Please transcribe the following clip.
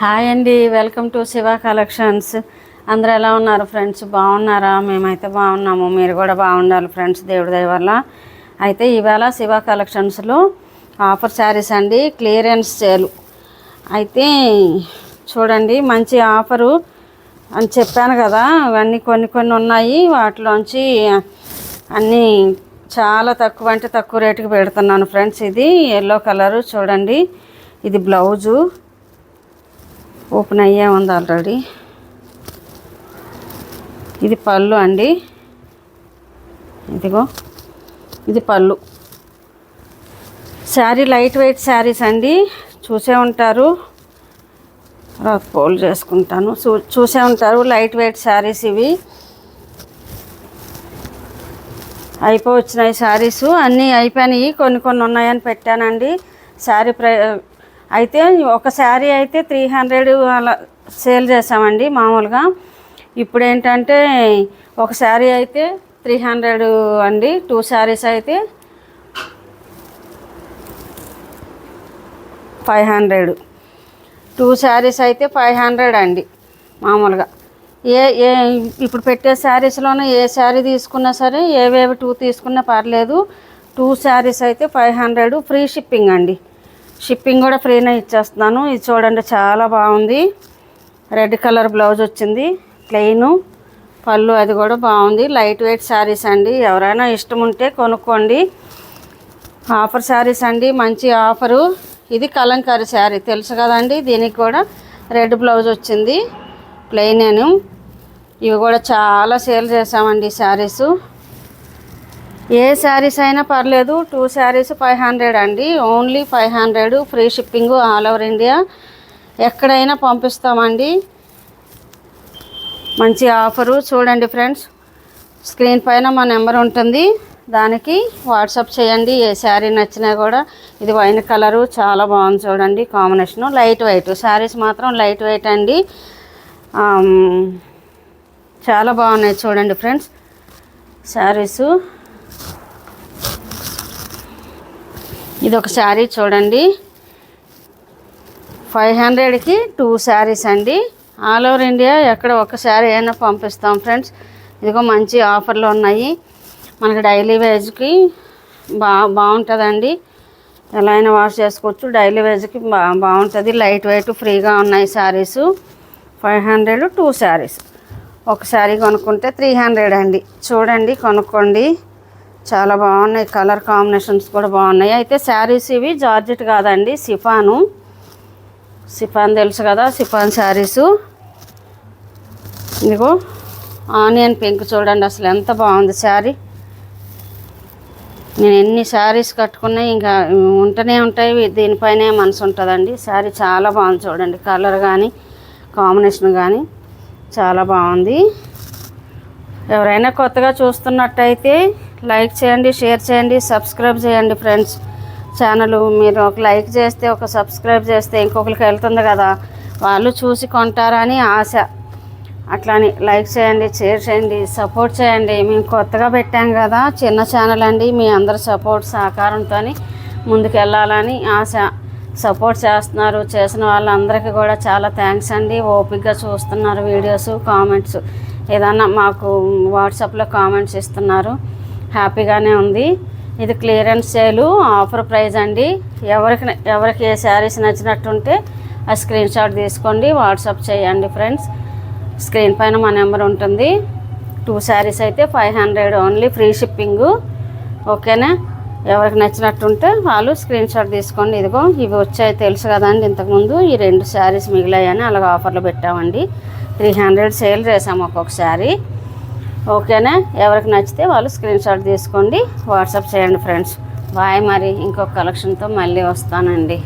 Hi అండి welcome to Shiva collections. అందరూ ఎలా ఉన్నారు ఫ్రెండ్స్? బాగున్నారా? మేమైతే బాగున్నాము. మీరు కూడా బాగుండాలి ఫ్రెండ్స్ దేవుడి దయ వల్ల. అయితే ఇవాళ శివ కలెక్షన్స్లో ఆఫర్ శారీస్ అండి క్లియరెన్స్ సేల్. అయితే చూడండి మంచి ఆఫరు అని చెప్పాను కదా అవన్నీ కొన్ని కొన్ని ఉన్నాయి. వాటిలోంచి అన్నీ చాలా తక్కువ అంటే తక్కువ రేటుకి పెడుతున్నాను ఫ్రెండ్స్. ఇది ఎల్లో కలరు చూడండి ఇది బ్లౌజు. ఓపెన్ అయ్యే ఉంది ఆల్రెడీ. ఇది పళ్ళు అండి. ఇదిగో ఇది పళ్ళు. శారీ లైట్ వెయిట్ శారీస్ అండి. చూసే ఉంటారు. తర్వాత ఫోల్డ్ చేసుకుంటాను. చూ చూసే ఉంటారు. లైట్ వెయిట్ శారీస్ ఇవి. అయిపోవచ్చినాయి శారీస్. అన్నీ అయిపోయినాయి. కొన్ని కొన్ని ఉన్నాయని పెట్టానండి. శారీ ప్రై అయితే ఒక శారీ అయితే త్రీ హండ్రెడ్ అలా సేల్ చేసామండి మామూలుగా. ఇప్పుడు ఏంటంటే ఒక శారీ అయితే త్రీ హండ్రెడ్ అండి. టూ శారీస్ అయితే ఫైవ్ హండ్రెడ్ టూ శారీస్ అయితే ఫైవ్ హండ్రెడ్ అండి మామూలుగా. ఏ ఏ ఇప్పుడు పెట్టే శారీస్లోనే ఏ శారీ తీసుకున్నా సరే ఏవేవి టూ తీసుకున్నా పర్లేదు. టూ శారీస్ అయితే ఫైవ్ హండ్రెడ్ ఫ్రీ షిప్పింగ్ అండి. షిప్పింగ్ కూడా ఫ్రీనే ఇచ్చేస్తున్నాను. ఇది చూడండి చాలా బాగుంది. రెడ్ కలర్ బ్లౌజ్ వచ్చింది. ప్లెయిన్ పళ్ళు అది కూడా బాగుంది. లైట్ వెయిట్ శారీస్ అండి. ఎవరైనా ఇష్టం ఉంటే కొనుక్కోండి. ఆఫర్ శారీస్ అండి. మంచి ఆఫరు. ఇది కలంకారీ శారీ. తెలుసు కదండి దీనికి కూడా రెడ్ బ్లౌజ్ వచ్చింది. ప్లెయినేను ఇవి కూడా చాలా సేల్ చేసామండి శారీసు. ఏ శారీస్ అయినా పర్లేదు టూ శారీస్ ఫైవ్ హండ్రెడ్ అండి. Only five hundred free shipping all over India. ఎక్కడైనా పంపిస్తామండి. మంచి ఆఫరు. చూడండి ఫ్రెండ్స్ స్క్రీన్ పైన మా నెంబర్ ఉంటుంది. దానికి వాట్సాప్ చేయండి ఏ శారీ నచ్చినా కూడా. ఇది వైన్ కలరు చాలా బాగుంది చూడండి కాంబినేషను. లైట్ వెయిట్ శారీస్ మాత్రం లైట్ వెయిట్ అండి. చాలా బాగున్నాయి చూడండి ఫ్రెండ్స్ శారీసు. ఇది ఒక శారీ చూడండి. ఫైవ్ హండ్రెడ్కి టూ శారీస్ అండి. ఆల్ ఓవర్ ఇండియా ఎక్కడ ఒక శారీ అయినా పంపిస్తాం ఫ్రెండ్స్. ఇదిగో మంచి ఆఫర్లు ఉన్నాయి. మనకి డైలీ వేజ్కి బా బాగుంటుందండి. ఎలా అయినా వాష్ చేసుకోవచ్చు. డైలీ వేజ్కి బా బాగుంటుంది. లైట్ వెయిట్ ఫ్రీగా ఉన్నాయి saris. Five hundred two saris. ఒక శారీ కొనుక్కుంటే త్రీ హండ్రెడ్ అండి. చూడండి కొనుక్కోండి. చాలా బాగున్నాయి. కలర్ కాంబినేషన్స్ కూడా బాగున్నాయి. అయితే శారీస్ ఇవి జార్జెట్ కాదండి సిఫాను. సిఫాన్ తెలుసు కదా సిఫాన్ శారీసు. ఇదిగో ఆనియన్ పింక్ చూడండి అసలు ఎంత బాగుంది శారీ. నేను ఎన్ని శారీస్ కట్టుకున్నా ఇంకా ఉంటూనే ఉంటాయి దీనిపైనే మనసు ఉంటుందండి. శారీ చాలా బాగుంది చూడండి కలర్ కానీ కాంబినేషన్ కానీ చాలా బాగుంది. ఎవరైనా కొత్తగా చూస్తున్నట్టయితే లైక్ చేయండి షేర్ చేయండి సబ్స్క్రైబ్ చేయండి ఫ్రెండ్స్. ఛానల్ మీరు ఒక లైక్ చేస్తే ఒక సబ్స్క్రైబ్ చేస్తే ఇంకొకరికి వెళ్తుంది కదా. వాళ్ళు చూసి కొంటారని ఆశ. అట్లాని లైక్ చేయండి షేర్ చేయండి సపోర్ట్ చేయండి. మేము కొత్తగా పెట్టాం కదా చిన్న ఛానల్ అండి. మీ అందరి సపోర్ట్ సహకారంతో ముందుకు వెళ్ళాలని ఆశ. సపోర్ట్ చేస్తున్నారు చేసిన వాళ్ళందరికీ కూడా చాలా థ్యాంక్స్ అండి. ఓపిక్గా చూస్తున్నారు వీడియోస్ కామెంట్స్. ఏదన్నా మాకు వాట్సాప్లో కామెంట్స్ ఇస్తున్నారు. హ్యాపీగానే ఉంది. ఇది క్లియరెన్స్ సేలు ఆఫర్ ప్రైస్ అండి. ఎవరికి ఎవరికి ఏ శారీస్ నచ్చినట్టుంటే ఆ స్క్రీన్ షాట్ తీసుకోండి వాట్సాప్ చేయండి ఫ్రెండ్స్. స్క్రీన్ పైన మా నెంబర్ ఉంటుంది. టూ శారీస్ అయితే five hundred only free shipping. ఓకేనా? ఎవరికి నచ్చినట్టుంటే వాళ్ళు స్క్రీన్ షాట్ తీసుకోండి. ఇదిగో ఇవి వచ్చాయి తెలుసు కదండి ఇంతకుముందు. ఈ రెండు శారీస్ మిగిలాయని అలాగ ఆఫర్లో పెట్టామండి. త్రీ హండ్రెడ్ సేల్ చేసాము ఒక్కొక్క శారీ. ఓకేనా? ఎవరికి నచ్చితే వాళ్ళు స్క్రీన్ షాట్ తీసుకోండి. వాట్సాప్ చేయండి ఫ్రెండ్స్ బాయ్ మరి. ఇంకొక కలెక్షన్తో మళ్ళీ వస్తానండి.